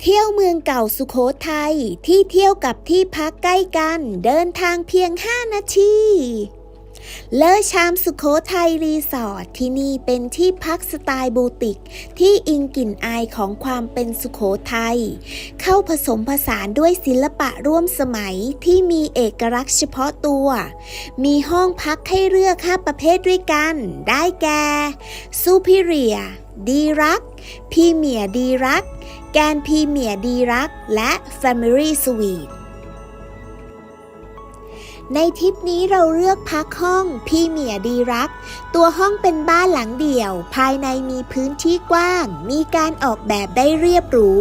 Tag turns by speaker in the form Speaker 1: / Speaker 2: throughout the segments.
Speaker 1: เที่ยวเมืองเก่าสุขโขทัยที่เที่ยวกับที่พักใกล้กัน เดินทางเพียง 5 นาที เลอชามสุขโขทัยรีสอร์ทที่นี่เป็นที่พักสไตล์บูติก ที่อิงกลิ่นอายของความเป็นสุขโขทัยเข้าผสมผสานด้วยศิลปะร่วมสมัยที่มีเอกลักษณ์เฉพาะตัว มีห้องพักให้เลือก5ประเภทด้วยกัน ได้แก่ซูพิเรีย ดีรักพีเมียดีรัก แกนพีเมียดีรัก และ Family Suite ในทริปนี้เราเลือกพักห้องพรีเมียดีรัก ตัวห้องเป็นบ้านหลังเดี่ยว ภายในมีพื้นที่กว้าง มีการออกแบบได้เรียบหรู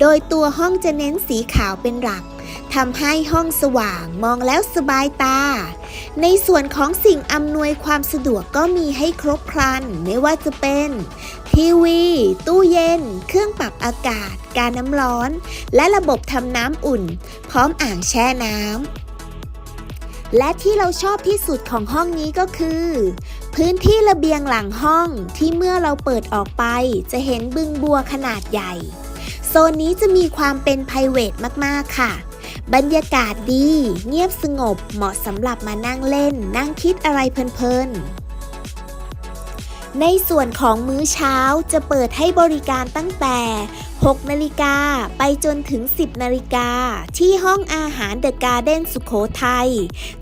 Speaker 1: โดยตัวห้องจะเน้นสีขาวเป็นหลักทำให้ห้องสว่างมองแล้วสบายตา ในส่วนของสิ่งอำนวยความสะดวกก็มีให้ครบครัน ไม่ว่าจะเป็น ทีวี ตู้เย็น เครื่องปรับอากาศ การน้ำร้อน และระบบทำน้ำอุ่น พร้อมอ่างแช่น้ำ และที่เราชอบที่สุดของห้องนี้ก็คือ พื้นที่ระเบียงหลังห้องที่เมื่อเราเปิดออกไป จะเห็นบึงบัวขนาดใหญ่ โซนนี้จะมีความเป็นไพรเวทมาก ๆ ค่ะ บรรยากาศดี เงียบสงบเหมาะสำหรับมานั่งเล่น นั่งคิดอะไรเพลินๆ ในส่วนของมื้อเช้าจะเปิดให้บริการตั้งแต่ 6 นาฬิกาไปจนถึง 10 นาฬิกา ที่ห้องอาหารเดอะการ์เด้นสุขโขทัย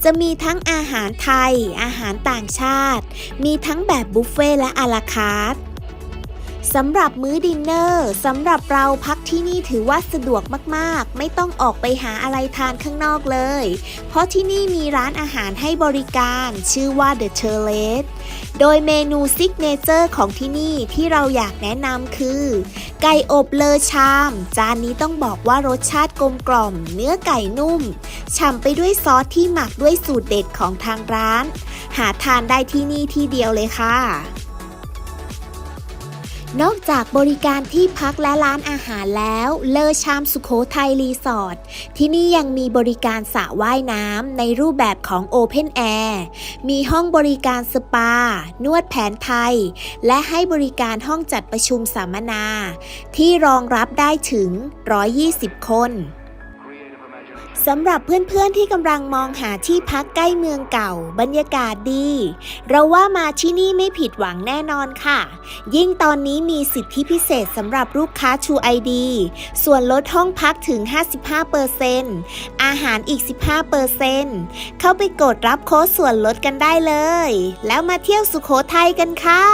Speaker 1: จะมีทั้งอาหารไทย อาหารต่างชาติ มีทั้งแบบบุฟเฟ่ต์และอาราคาร์ท สำหรับมื้อดินเนอร์สำหรับเราพักที่นี่ถือว่าสะดวกมากๆ ไม่ต้องออกไปหาอะไรทานข้างนอกเลย เพราะที่นี่มีร้านอาหารให้บริการชื่อว่า The c h e r l e t โดยเมนูซิกเนเจอร์ของที่นี่ที่เราอยากแนะนำคือ ไก่อบเลอชาม จานนี้ต้องบอกว่ารสชาติกลมกล่อม เนื้อไก่นุ่มฉ่ำไปด้วยซอสที่หมักด้วยสูตรเด็ดของทางร้าน หาทานได้ที่นี่ที่เดียวเลยค่ะ นอกจากบริการที่พักและร้านอาหารแล้ว เลอชามสุขโขทัยรีสอร์ทที่นี่ยังมีบริการสระว่ายน้ำในรูปแบบของโอเพนแอร์มีห้องบริการสปา นวดแผนไทย และให้บริการห้องจัดประชุมสัมมนา ที่รองรับได้ถึง 120 คน สำหรับเพื่อนๆที่กำลังมองหาที่พักใกล้เมืองเก่า บรรยากาศดี เราว่ามาที่นี่ไม่ผิดหวังแน่นอนค่ะ ยิ่งตอนนี้มีสิทธิพิเศษสำหรับลูกค้า True ID ส่วนลดห้องพักถึง 55%อาหารอีก 15%เข้าไปกดรับโค้ดส่วนลดกันได้เลย แล้วมาเที่ยวสุขโขทัยกันค่ะ